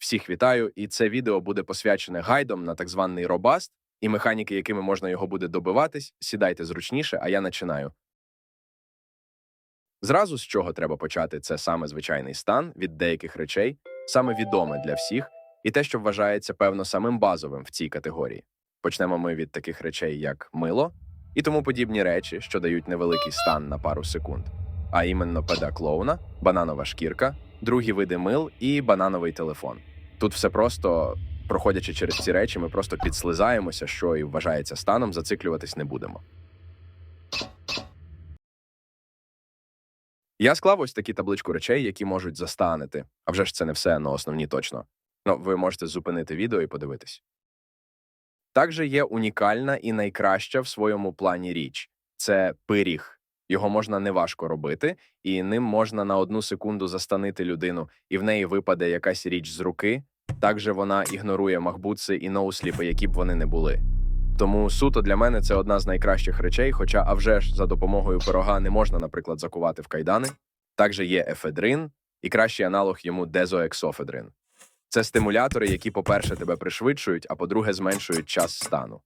Всіх вітаю, і це відео буде посвячене гайдом на так званий робаст і механіки, якими можна його буде добиватись. Сідайте зручніше, а я починаю. Зразу з чого треба почати, це саме звичайний стан від деяких речей, саме відоме для всіх, і те, що вважається певно самим базовим в цій категорії. Почнемо ми від таких речей, як мило і тому подібні речі, що дають невеликий стан на пару секунд, а іменно педа клоуна, бананова шкірка, другі види мил і банановий телефон. Тут все просто, проходячи через ці речі, ми просто підслизаємося, що і вважається станом, зациклюватись не будемо. Я склав ось такі табличку речей, які можуть застанити. А вже ж це не все, але основні точно. Ну, ви можете зупинити відео і подивитись. Також є унікальна і найкраща в своєму плані річ це пиріг. Його можна неважко робити, і ним можна на одну секунду застанити людину, і в неї випаде якась річ з руки. Також вона ігнорує махбутси і ноусліпи, які б вони не були. Тому суто для мене це одна з найкращих речей, хоча, а вже ж за допомогою пирога не можна, наприклад, закувати в кайдани. Також є ефедрин і кращий аналог йому дезоексофедрин. Це стимулятори, які, по-перше, тебе пришвидшують, а по-друге, зменшують час стану.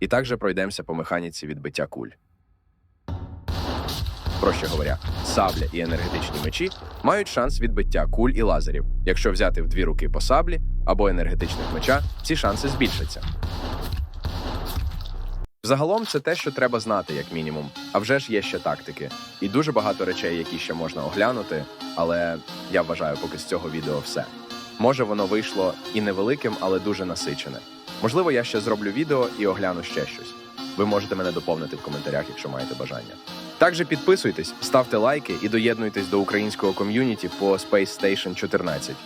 І також пройдемося по механіці відбиття куль. Проще говоря, сабля і енергетичні мечі мають шанс відбиття куль і лазерів. Якщо взяти в дві руки по саблі або енергетичних меча, ці шанси збільшаться. Загалом це те, що треба знати, як мінімум. А вже ж є ще тактики. І дуже багато речей, які ще можна оглянути, але я вважаю, поки з цього відео все. Може, воно вийшло і невеликим, але дуже насичене. Можливо, я ще зроблю відео і огляну ще щось. Ви можете мене доповнити в коментарях, якщо маєте бажання. Також підписуйтесь, ставте лайки і доєднуйтесь до українського ком'юніті по Space Station 14.